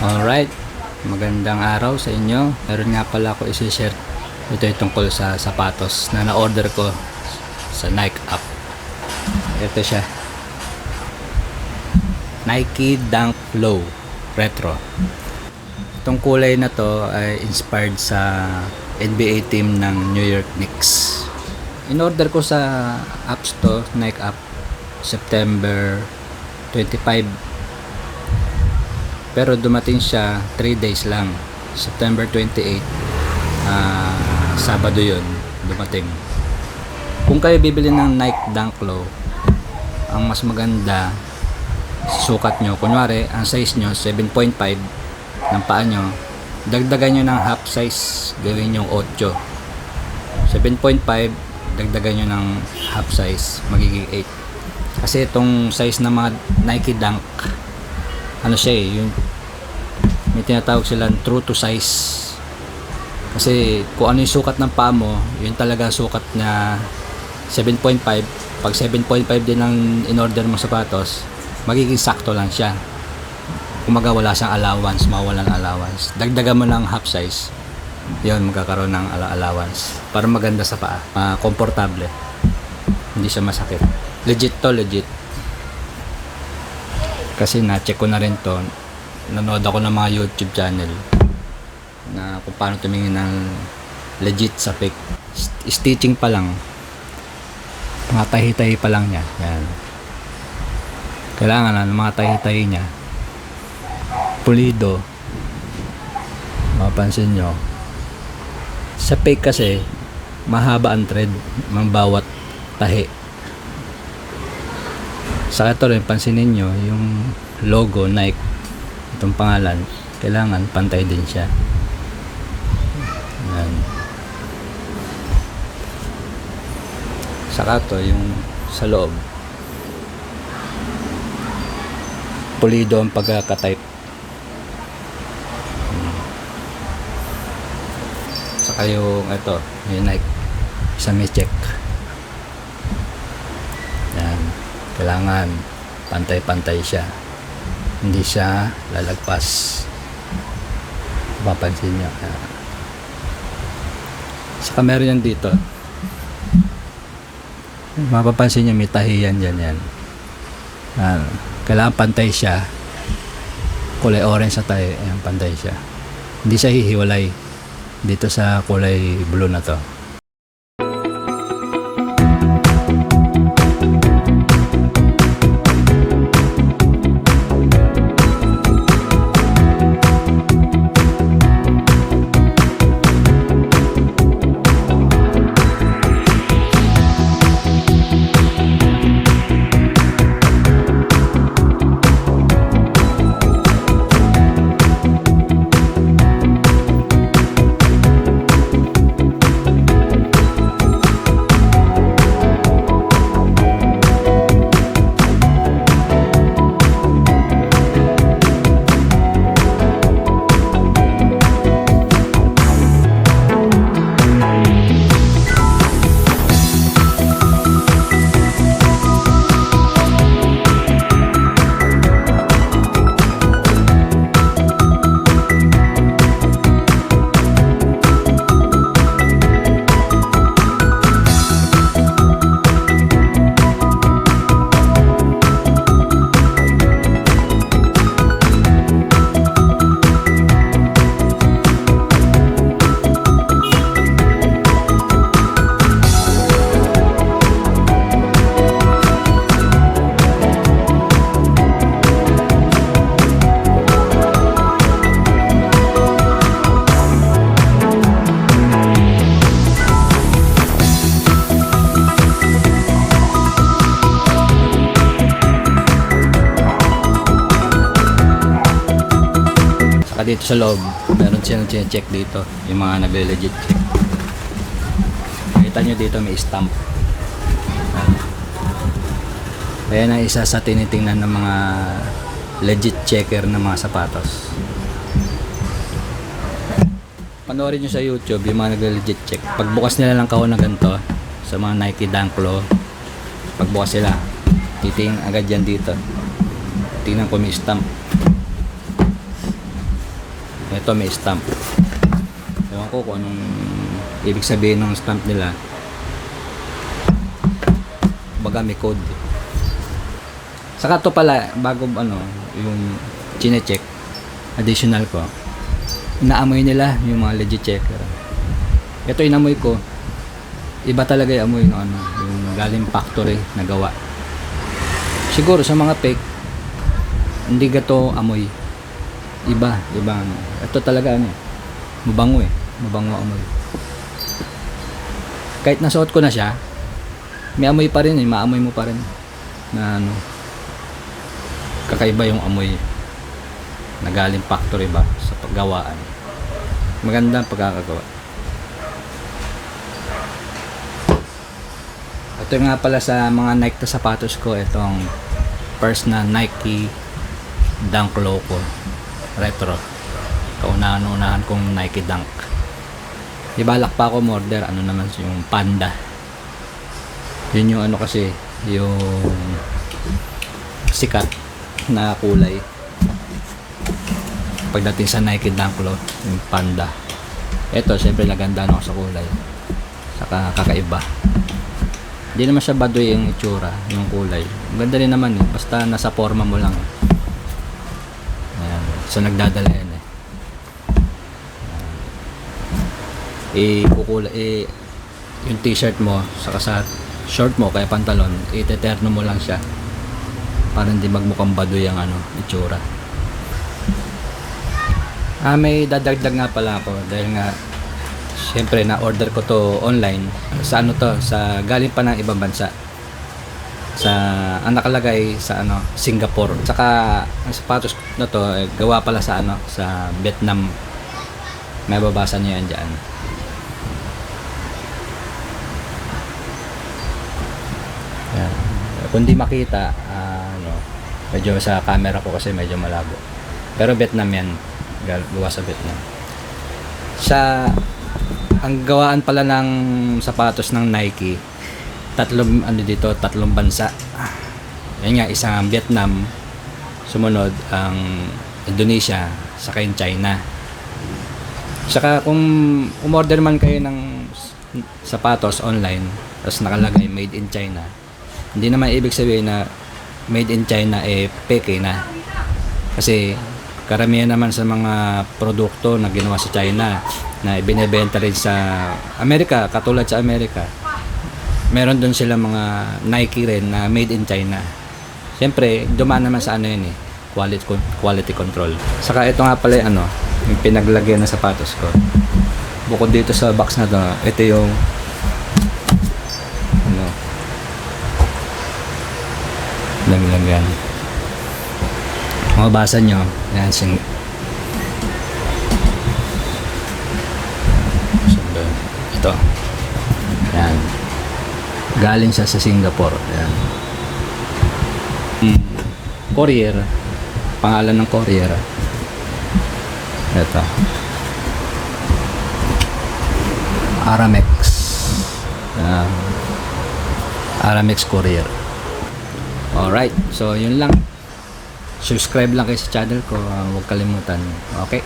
Alright, magandang araw sa inyo. Meron nga pala ako isi-share ito yung tungkol sa sapatos na na-order ko sa Nike app. Ito siya. Nike Dunk Low Retro. Itong kulay na to ay inspired sa NBA team ng New York Knicks. In-order ko sa App Store, Nike app, September 25 pero dumating siya 3 days lang. September 28, ah, Sabado yun, dumating. Kung kayo bibili ng Nike Dunk Low, ang mas maganda, sukat nyo. Kunwari, ang size nyo, 7.5 ng paa nyo, dagdagan nyo ng half size, gawin yung 8. 7.5, dagdagan nyo ng half size, magiging 8. Kasi itong size ng mga Nike Dunk, ano siya eh, yung may tinatawag silang true to size. Kasi kung ano yung sukat ng paa mo, yun talaga sukat na 7.5. Pag 7.5 din ang in-order mo sapatos, magiging sakto lang siya. Kumaga wala siyang allowance, mawalan allowance. Dagdagan mo ng half size, yun magkakaroon ng allowance. Para maganda sa paa, ah, komportable. Hindi siya masakit. Legit to, legit kasi na-check ko na rin to. Nanood ako ng mga YouTube channel na kung paano tumingin ng legit sa fake St- stitching pa lang. Mga tahi-tahi pa lang niya. Yan. Kailangan na mga tahi-tahi niya. Pulido. Mapansin nyo. Sa fake kasi mahaba ang thread ng bawat tahi sa ito rin, pansinin nyo, yung logo Nike, itong pangalan, kailangan pantay din siya. Yan. Saka to, yung sa loob, pulido ang pagkakatype. Saka yung ito, yung Nike, isa may check. Kailangan pantay-pantay siya. Hindi siya lalagpas. Mapapansin niyo. Ayan. saka meron yan dito. Mapapansin niyo may tahiyan dyan yan. Ayan. kailangan pantay siya. Kulay orange sa tayo Ayan, pantay siya. Hindi siya hihiwalay dito sa kulay blue na to Saka dito sa loob, meron silang check dito, yung mga nagle-legit check. Kita nyo dito may stamp. Ayan ang isa sa tinitingnan ng mga legit checker ng mga sapatos. Panoorin nyo sa YouTube yung mga nagle-legit check. Pagbukas nila ng kahon na ganito, sa mga Nike Dunk Low, pagbukas sila, titingin agad yan dito. Tingnan ko may stamp. Ito may stamp. Ewan ko kung anong ibig sabihin ng stamp nila. Baga may code. Saka to pala, bago ano, yung chine-check, additional ko, inaamoy nila yung mga legit checker. Ito inamoy ko, iba talaga yung amoy ng ano, yung galing factory na gawa. Siguro sa mga fake, hindi gato amoy. Iba, ibang. Ito talaga ano, mabango eh. Mabango amoy. Kahit nasuot ko na siya, may amoy pa rin eh, maamoy mo pa rin. Na ano, kakaiba yung amoy na galing factory ba sa paggawaan. Maganda ang pagkakagawa. Ito nga pala sa mga Nike na sapatos ko, itong first na Nike Dunk Low ko. Retro. Kaunahan-unahan kong Nike Dunk. Ibalak pa ako order, ano naman yung Panda. Yun yung ano kasi, yung sikat na kulay. Pagdating sa Nike Dunk Low, yung Panda. Ito, syempre naganda ako sa kulay. Saka kakaiba. Hindi naman siya baduy yung itsura, yung kulay. Ang Ganda rin naman eh. Basta nasa forma mo lang. Ayan. So nagdadala yan eh. Ikukula, eh, yung t-shirt mo, saka sa short mo, kaya pantalon, iteterno mo lang siya. Para hindi magmukhang baduy ang ano, itsura. Ah, may dadagdag nga pala ako dahil nga Siyempre, na-order ko to online. Sa ano to? Sa galing pa ng ibang bansa. Sa, ang nakalagay sa ano, Singapore. Tsaka, ang sapatos na to, eh, gawa pala sa ano, sa Vietnam. May babasa niyo yan dyan. Yan. Kung di makita, ah, ano, medyo sa camera ko kasi medyo malabo. Pero Vietnam yan. Gawa sa Vietnam. Sa ang gawaan pala ng sapatos ng Nike tatlong ano dito tatlong bansa yan nga isang Vietnam sumunod ang Indonesia saka yung China saka kung umorder man kayo ng sapatos online tapos nakalagay made in China hindi naman ibig sabihin na made in China eh peke na kasi karamihan naman sa mga produkto na ginawa sa China na ibinebenta rin sa Amerika, katulad sa Amerika. Meron doon sila mga Nike rin na made in China. Siyempre, dumaan naman sa ano yun eh, quality, quality control. Saka ito nga pala yung ano, yung pinaglagyan ng sapatos ko. Bukod dito sa box na to, ito yung ano, naglagyan. Kung mabasa nyo, yan, sing, ito. Galing siya sa Singapore. Yan. Hmm. Courier. Pangalan ng courier. Ito. Aramex. Yan. Aramex Courier. Alright. So, yun lang. Subscribe lang kayo sa channel ko. Uh, huwag kalimutan. Okay?